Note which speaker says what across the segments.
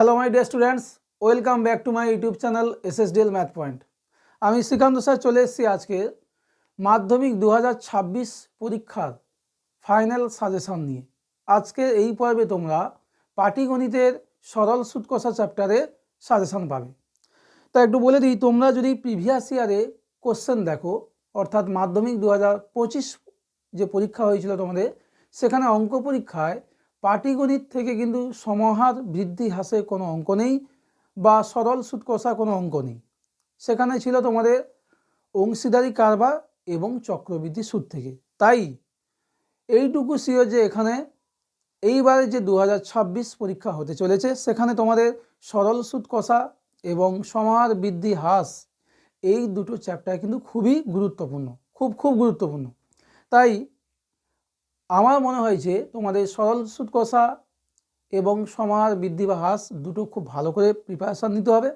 Speaker 1: Hello my dear students welcome back to my YouTube channel SSDL math point আমি Srikanta sir চলে এসেছি আজকে মাধ্যমিক দু হাজার ছাব্বিশ পরীক্ষার ফাইনাল সাজেশন নিয়ে। আজকে এই পর্বে তোমরা পাটিগণিতের সরল সুদ কষা চ্যাপ্টারে সাজেশন পাবে। তা একটু বলে দিই, তোমরা যদি প্রিভিয়াস ইয়ারে কোশ্চেন দেখো, অর্থাৎ মাধ্যমিক দু হাজার পঁচিশ যে পরীক্ষা হয়েছিল তোমাদের, সেখানে অঙ্ক পরীক্ষায় পাটিগণিত থেকে কিন্তু সমাহার বৃদ্ধি হ্রাসে কোনো অঙ্ক নেই বা সরল সুদ কষা কোনো অঙ্ক নেই। সেখানে ছিল তোমাদের অংশীদারি কারবার এবং চক্রবৃদ্ধি সুদ থেকে। তাই এইটুকু সিও যে এখানে এইবারে যে দু হাজার ছাব্বিশ পরীক্ষা হতে চলেছে, সেখানে তোমাদের সরল সুদ কষা এবং সমাহার বৃদ্ধি হ্রাস এই দুটো চ্যাপ্টার কিন্তু খুবই গুরুত্বপূর্ণ, খুব খুব গুরুত্বপূর্ণ। তাই আমার মনে হয়েছে তোমাদের সরল সুদ কষা এবং সমাহার বৃদ্ধি বা হ্রাস দুটো খুব ভালো করে প্রিপারেশান নিতে হবে।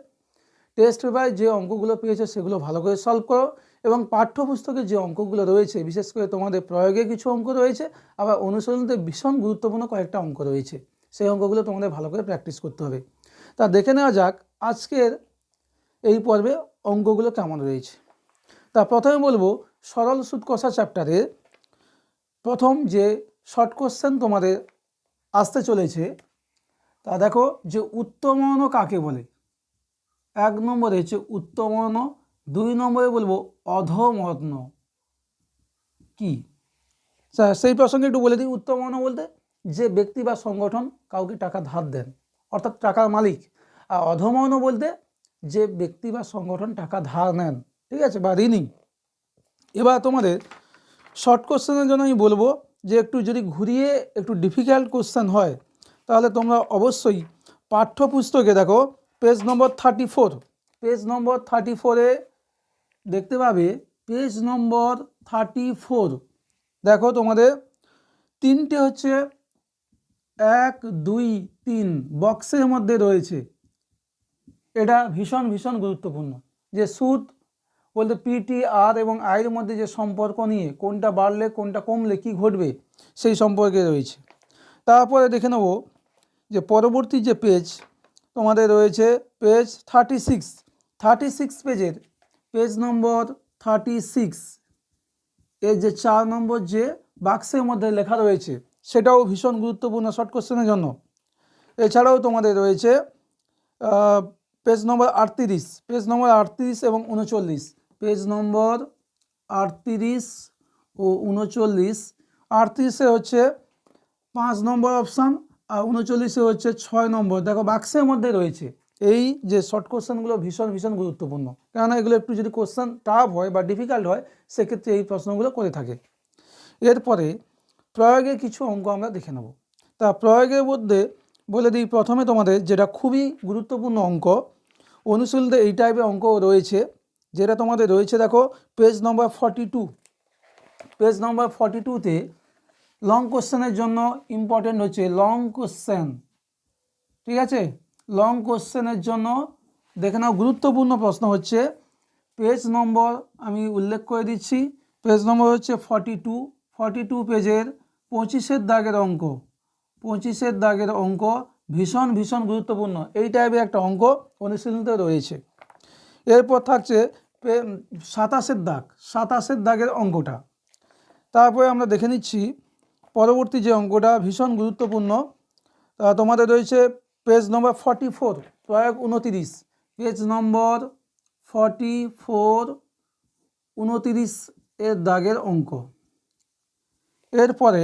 Speaker 1: টেস্ট পেপারে যে অঙ্কগুলো পেয়েছে সেগুলো ভালো করে সলভ করো এবং পাঠ্যপুস্তকে যে অঙ্কগুলো রয়েছে, বিশেষ করে তোমাদের প্রয়োগে কিছু অঙ্ক রয়েছে, আবার অনুশীলনতে ভীষণ গুরুত্বপূর্ণ কয়েকটা অঙ্ক রয়েছে, সেই অঙ্কগুলো তোমাদের ভালো করে প্র্যাকটিস করতে হবে। তা দেখে নেওয়া যাক আজকের এই পর্বে অঙ্কগুলো কেমন রয়েছে। তা প্রথমে বলব সরল সুদ কষা চ্যাপ্টারের প্রথম যে শর্ট কোশ্চেন তোমাদের আসতে চলেছে, তা দেখো যে উত্তমন কাকে বলে? এক নম্বরে হচ্ছে উত্তমন, দুই নম্বরে বলব অধমগ্ন। কি? সেই প্রসঙ্গে একটু বলে দিই, উত্তমন বলতে যে ব্যক্তি বা সংগঠন কাউকে টাকা ধার দেন, অর্থাৎ টাকার মালিক। আর অধমন বলতে যে ব্যক্তি বা সংগঠন টাকা ধার নেন, ঠিক আছে, বা ঋণী। এবার তোমাদের শর্ট কোশ্চেনের জন্য আমি বলব যে একটু যদি ঘুরিয়ে একটু ডিফিকাল্ট কোশ্চেন হয়, তাহলে তোমরা অবশ্যই পাঠ্যপুস্তকে দেখো page number thirty four page number thirty ফোরে দেখতে পাবে পেজ নম্বর থার্টি ফোর দেখো তোমাদের, তিনটে হচ্ছে এক, দুই, তিন বক্সের মধ্যে রয়েছে। এটা ভীষণ ভীষণ গুরুত্বপূর্ণ। যে সুদ বলতে পিটি আর এবং আয়ের মধ্যে যে সম্পর্ক নিয়ে কোনটা বাড়লে, কোনটা কমলে, কি ঘটবে, সেই সম্পর্কে রয়েছে। তারপরে দেখে নেব যে পরবর্তী যে পেজ তোমাদের রয়েছে page thirty six thirty six পেজের পেজ নম্বর থার্টি সিক্স এর যে চার নম্বর যে বাক্সের মধ্যে লেখা রয়েছে, সেটাও ভীষণ গুরুত্বপূর্ণ শর্ট কোশ্চেনের জন্য। এছাড়াও তোমাদের রয়েছে পেজ নম্বর আটত্রিশ। পেজ নম্বর আটত্রিশ এবং উনচল্লিশ। পেজ নম্বর আটত্রিশ ও উনচল্লিশ। আটত্রিশে হচ্ছে পাঁচ নম্বর অপশান আর উনচল্লিশে হচ্ছে ছয় নম্বর। দেখো বাক্সের মধ্যে রয়েছে এই যে শর্ট কোশ্চেনগুলো ভীষণ ভীষণ গুরুত্বপূর্ণ। কেননা এগুলো একটু যদি কোশ্চেন টাফ হয় বা ডিফিকাল্ট হয়, সেক্ষেত্রে এই প্রশ্নগুলো করে থাকে। এরপরে প্রয়োগে কিছু অঙ্ক আমরা দেখে নেব। তা প্রয়োগের মধ্যে বলে দিই প্রথমে তোমাদের যেটা খুবই গুরুত্বপূর্ণ অঙ্ক, অনুশীলনতে এই টাইপের অঙ্ক রয়েছে। যেটা তোমাদের রয়েছে, দেখো page number forty two page number forty টুতে লং কোশ্চেনের জন্য ইম্পর্টেন্ট হচ্ছে লং কোশ্চেন ঠিক আছে? লং কোশ্চেনের জন্য দেখে নাও, গুরুত্বপূর্ণ প্রশ্ন হচ্ছে পেজ নম্বর আমি উল্লেখ করে দিচ্ছি পেজ নম্বর হচ্ছে ফর্টি টু ফর্টি টু পেজের পঁচিশের দাগের অঙ্ক, পঁচিশের দাগের অঙ্ক ভীষণ ভীষণ গুরুত্বপূর্ণ। এই টাইপের একটা অঙ্ক অনুশীলনীতে রয়েছে। এরপর থাকছে সাতাশের দাগ, সাতাশের দাগের অঙ্কটা। তারপরে আমরা দেখে নিচ্ছি পরবর্তী যে অঙ্কটা, ভীষণ গুরুত্বপূর্ণ। তোমাদের রয়েছে পেজ নম্বর ফর্টি ফোর প্রয়োগ উনতিরিশ। পেজ নম্বর ফর্টি ফোর উনতিরিশ এর দাগের অঙ্ক। এরপরে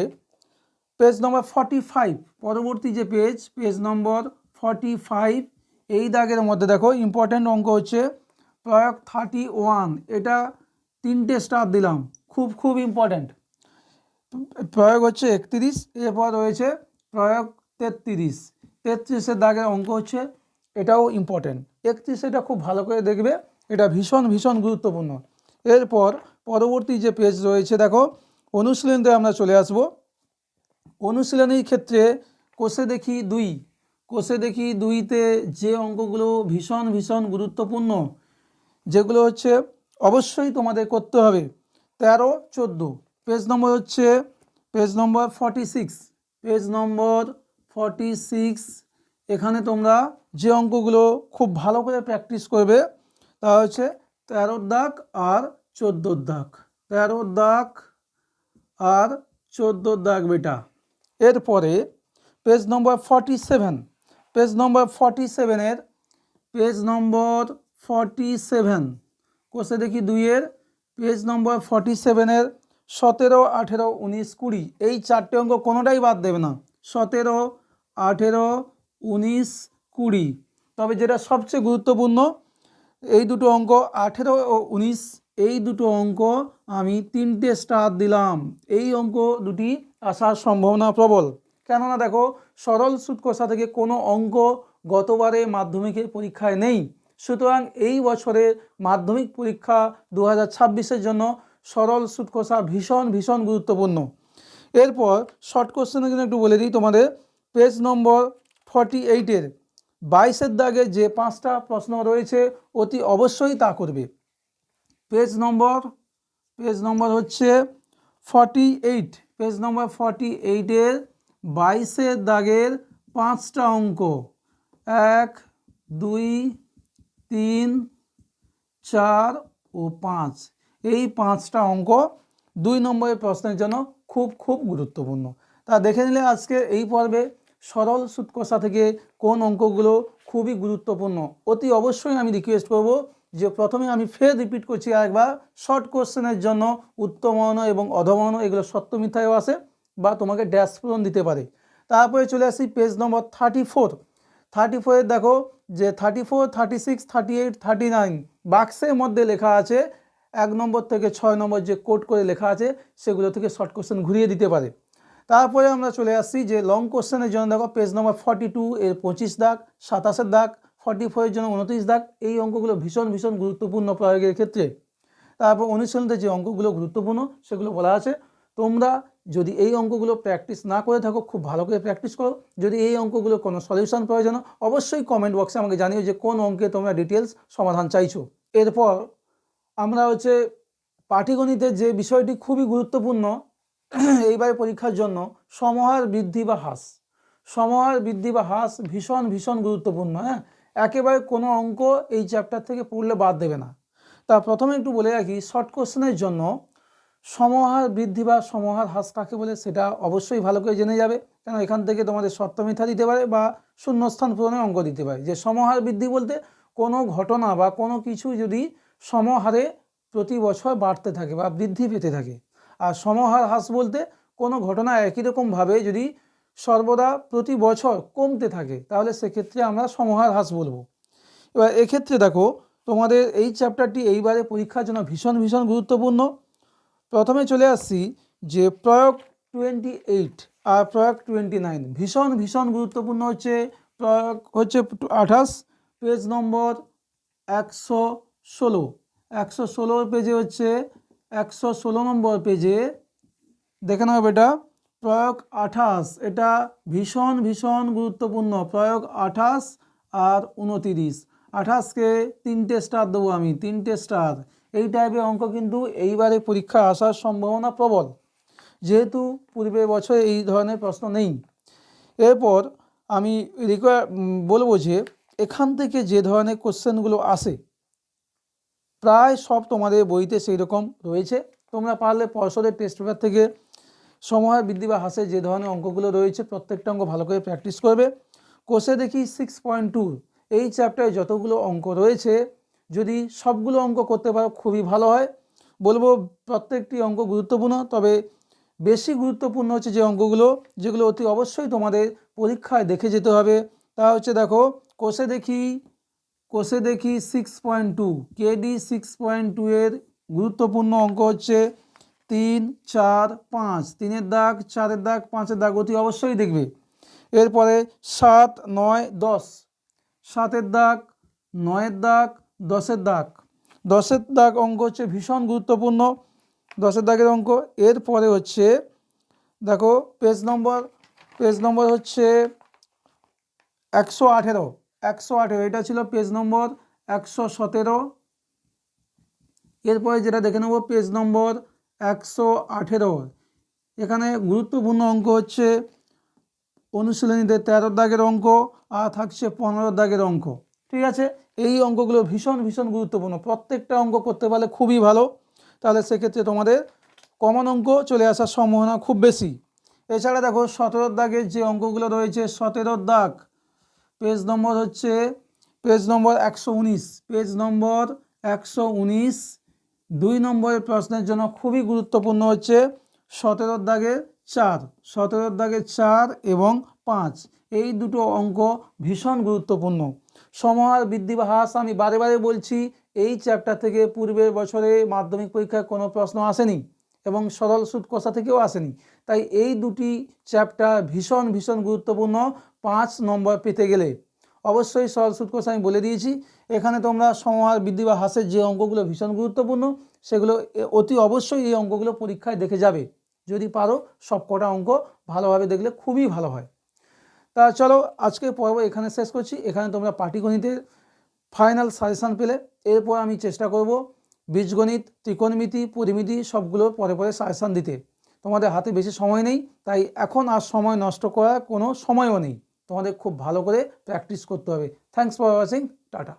Speaker 1: পেজ নম্বর ফর্টি ফাইভ পরবর্তী যে page page number forty five এই দাগের মধ্যে দেখো ইম্পর্ট্যান্ট অঙ্ক হচ্ছে প্রয়োগ থার্টি ওয়ান এটা তিনটে স্টার দিলাম। খুব খুব ইম্পর্ট্যান্ট প্রয়োগ হচ্ছে একত্রিশ, এরপর রয়েছে প্রয়োগ তেত্রিশ। তেত্রিশের দাগের অঙ্ক হচ্ছে এটাও ইম্পর্ট্যান্ট একত্রিশ এটা খুব ভালো করে দেখবে, এটা ভীষণ ভীষণ গুরুত্বপূর্ণ। এরপর পরবর্তী যে পেজ রয়েছে, দেখো, অনুশীলনতে আমরা চলে আসব। অনুশীলনীর ক্ষেত্রে কোষে দেখি দুই। কোষে দেখি দুইতে যে অঙ্কগুলো ভীষণ ভীষণ গুরুত্বপূর্ণ যেগুলো হচ্ছে অবশ্যই তোমাদের করতে হবে। তেরো, চোদ্দ। পেজ নম্বর হচ্ছে page number forty six page number forty six এখানে তোমরা যে অঙ্কগুলো খুব ভালো করে প্র্যাকটিস করবে, তা হচ্ছে তেরোর দাগ আর চোদ্দোর দাগ। তেরোর দাগ আর চোদ্দোর দাগ বেটা। এরপরে page number forty seven page number forty সেভেনের পেজ নম্বর ফর্টি সেভেন কোষে দেখি দুইয়ের পেজ নম্বর ফর্টি সেভেনের সতেরো, আঠেরো, উনিশ, কুড়ি। এই চারটে অঙ্ক কোনোটাই বাদ দেবে না। সতেরো, আঠেরো, উনিশ, কুড়ি। তবে যেটা সবচেয়ে গুরুত্বপূর্ণ, এই দুটো অঙ্ক আঠেরো ও উনিশ, এই দুটো অঙ্ক আমি তিনটে স্টার দিলাম। এই অঙ্ক দুটি আসার সম্ভাবনা প্রবল। কেননা দেখো, সরল সুদ কষা থেকে কোনো অঙ্ক গতবারে মাধ্যমিকের পরীক্ষায় নেই। সুতরাং এই বছরে মাধ্যমিক পরীক্ষা দু হাজার জন্য সরল সুদ কষা ভীষণ ভীষণ গুরুত্বপূর্ণ। এরপর শর্ট কোশ্চেনের জন্য একটু বলে দিই তোমাদের। পেজ নম্বর ফর্টি এইটের, বাইশের দাগে যে পাঁচটা প্রশ্ন রয়েছে, অতি অবশ্যই তা করবে। পেজ নম্বর পেজ নম্বর হচ্ছে forty eight, page number forty এইটের বাইশের দাগের পাঁচটা অঙ্ক। এক, দুই তিন, চার ও পাঁচ। এই পাঁচটা অঙ্ক দুই নম্বরের প্রশ্নের জন্য খুব খুব গুরুত্বপূর্ণ। তা দেখে নিলে আজকে এই পর্বে সরল সুৎকষা থেকে কোন অঙ্কগুলো খুবই গুরুত্বপূর্ণ, অতি অবশ্যই আমি রিকোয়েস্ট করব যে প্রথমে আমি ফের রিপিট করছি আরেকবার। শর্ট কোশ্চেনের জন্য উত্তমন এবং অধমন এগুলো সত্য মিথ্যায়ও আসে বা তোমাকে ড্যাশ পূরণ দিতে পারে। তারপরে চলে আসি page number thirty four thirty ফোরে দেখো যে thirty four thirty six thirty eight thirty nine বাক্সের মধ্যে লেখা আছে, এক নম্বর থেকে ছয় নম্বর যে কোড করে লেখা আছে, সেগুলো থেকে শর্ট কোশ্চেন ঘুরিয়ে দিতে পারে। তারপরে আমরা চলে আসছি যে লং কোশ্চেনের জন্য দেখো পেজ নম্বর ফর্টি টু এর পঁচিশ দাগ, সাতাশের দাগ ফর্টি ফোরের জন্য উনত্রিশ দাগ, এই অঙ্কগুলো ভীষণ ভীষণ গুরুত্বপূর্ণ প্রয়োগের ক্ষেত্রে। তারপর অনুশীলনতে যে অঙ্কগুলো গুরুত্বপূর্ণ, সেগুলো বলা আছে। তোমরা যদি এই অঙ্কগুলো প্র্যাকটিস না করে থাকো, খুব ভালো করে প্র্যাকটিস করো। যদি এই অঙ্কগুলো কোনো সলিউশন প্রয়োজন অবশ্যই কমেন্ট বক্সে আমাকে জানিও যে কোন অঙ্কে তোমরা ডিটেলস সমাধান চাইছো। এরপর আমরা হচ্ছে পাটিগণিতের যে বিষয়টি খুবই গুরুত্বপূর্ণ, এইবারে পরীক্ষার জন্য সমহার বৃদ্ধি বা হ্রাস। সমহার বৃদ্ধি বা হ্রাস ভীষণ ভীষণ গুরুত্বপূর্ণ হ্যাঁ? একেবারে কোনো অঙ্ক এই চ্যাপ্টার থেকে পড়লে বাদ দেবে না। তা প্রথমে একটু বলে রাখি শর্ট কোশ্চেনের জন্য সমহার বৃদ্ধি বা সমহার হ্রাস কাকে বলে সেটা অবশ্যই ভালো করে জেনে যাবে। কেন এখান থেকে তোমাদের সত্য মিথ্যা দিতে পারে বা শূন্যস্থান পূরণের অঙ্ক দিতে পারে। যে সমহার বৃদ্ধি বলতে কোনো ঘটনা বা কোনো কিছু যদি সমহারে প্রতি বছর বাড়তে থাকে বা বৃদ্ধি পেতে থাকে। আর সমহার হ্রাস বলতে কোনো ঘটনা একই রকমভাবে যদি সর্বদা প্রতি বছর কমতে থাকে, তাহলে সেক্ষেত্রে আমরা সমহার হ্রাস বলব। এবার এক্ষেত্রে দেখো, তোমাদের এই চ্যাপ্টারটি এইবারে পরীক্ষার জন্য ভীষণ ভীষণ গুরুত্বপূর্ণ। প্রথমে চলে আসছি যে প্রয়োগ টোয়েন্টি এইট আর প্রয়োগ টোয়েন্টি নাইন ভীষণ ভীষণ গুরুত্বপূর্ণ হচ্ছে। প্রয়োগ হচ্ছে আঠাশ পেজ নম্বর একশো ষোলো। একশো ষোলোর পেজে হচ্ছে, একশো ষোলো নম্বর পেজে দেখে নাও বেটা, প্রয়োগ আঠাশ, এটা ভীষণ ভীষণ গুরুত্বপূর্ণ। প্রয়োগ আঠাশ আর উনতিরিশ। আঠাশকে তিনটে স্টার দেবো আমি, তিনটে স্টার এই টাইপের অঙ্ক কিন্তু এইবারে পরীক্ষা আসার সম্ভাবনা প্রবল। যেহেতু পূর্বের বছরে এই ধরনের প্রশ্ন নেই। এরপর আমি রিকোয়ার বলব যে এখান থেকে যে ধরনের কোশ্চেনগুলো আসে, প্রায় সব তোমাদের বইতে সেই রকম রয়েছে। তোমরা পারলে পর্ষদের টেস্ট পেপার থেকে সময়, বৃদ্ধি বা হ্রাসে যে ধরনের অঙ্কগুলো রয়েছে প্রত্যেকটা অঙ্ক ভালো করে প্র্যাকটিস করবে। কোষে দেখি সিক্স পয়েন্ট টু এই চ্যাপ্টারে যতগুলো অঙ্ক রয়েছে যদি সবগুলো অঙ্ক করতে পারো, খুবই ভালো হয়। বলব প্রত্যেকটি অঙ্ক গুরুত্বপূর্ণ, তবে বেশি গুরুত্বপূর্ণ হচ্ছে যে অঙ্কগুলো, যেগুলো অতি অবশ্যই তোমাদের পরীক্ষায় দেখে যেতে হবে। তা হচ্ছে দেখো, কোষে দেখি কোষে দেখি six point two KD six point two এর গুরুত্বপূর্ণ অঙ্ক হচ্ছে তিন, চার, পাঁচ। তিনের দাগ, চারের দাগ, পাঁচের দাগ অতি অবশ্যই দেখবে। এরপরে সাত, নয়, দশ। সাতের দাগ, নয়ের দাগ দশের দাগ। দশের দাগ অঙ্ক হচ্ছে ভীষণ গুরুত্বপূর্ণ। দশের দাগের অঙ্ক, এরপরে হচ্ছে, দেখো পেজ নম্বর পেজ নম্বর হচ্ছে একশো আঠেরো। একশো আঠেরো, এটা ছিল পেজ নম্বর একশো সতেরো। এরপরে যেটা দেখে নেব পেজ নম্বর একশো আঠেরো। এখানে গুরুত্বপূর্ণ অঙ্ক হচ্ছে অনুশীলনীতে তেরো দাগের অঙ্ক, আর থাকছে পনেরো দাগের অঙ্ক। ঠিক আছে? এই অঙ্কগুলো ভীষণ ভীষণ গুরুত্বপূর্ণ। প্রত্যেকটা অঙ্ক করতে পারলে খুবই ভালো। তাহলে সেক্ষেত্রে তোমাদের কমন অঙ্ক চলে আসার সম্ভাবনা খুব বেশি। এছাড়া দেখো, সতেরোর দাগের যে অঙ্কগুলো রয়েছে, সতেরোর দাগ। পেজ নম্বর হচ্ছে পেজ নম্বর একশো উনিশ। পেজ নম্বর একশো উনিশ, দুই নম্বরের প্রশ্নের জন্য খুবই গুরুত্বপূর্ণ হচ্ছে সতেরোর দাগের চার। সতেরোর দাগের চার এবং পাঁচ। এই দুটো অঙ্ক ভীষণ গুরুত্বপূর্ণ। সমাহার বৃদ্ধি বা হ্রাস আমি বারে বারে বলছি, এই চ্যাপ্টার থেকে পূর্বের বছরে মাধ্যমিক পরীক্ষায় কোনো প্রশ্ন আসেনি এবং সরল সুদ কষা থেকেও আসেনি। তাই এই দুটি চ্যাপ্টার ভীষণ ভীষণ গুরুত্বপূর্ণ, পাঁচ নম্বর পেতে গেলে। অবশ্যই সরল সুদ কষা আমি বলে দিয়েছি, এখানে তোমরা সমাহার বৃদ্ধি বা হ্রাসের যে অঙ্কগুলো ভীষণ গুরুত্বপূর্ণ, সেগুলো অতি অবশ্যই এই অঙ্কগুলো পরীক্ষায় দেখে যাবে। যদি পারো সব কটা অঙ্ক ভালোভাবে দেখলে খুবই ভালো হয়। তা চলো, আজকে পর্ব এখানে শেষ করছি। এখানে তোমরা পাটিগণিতের ফাইনাল সাজেশান পেলে। এরপর আমি চেষ্টা করব বীজগণিত, ত্রিকোণমিতি, পরিমিতি সবগুলো পরে পরে সাজেশান দিতে। তোমাদের হাতে বেশি সময় নেই, তাই এখন আর সময় নষ্ট করার কোনো সময়ও নেই। তোমাদের খুব ভালো করে প্র্যাকটিস করতে হবে। Thanks for watching tata.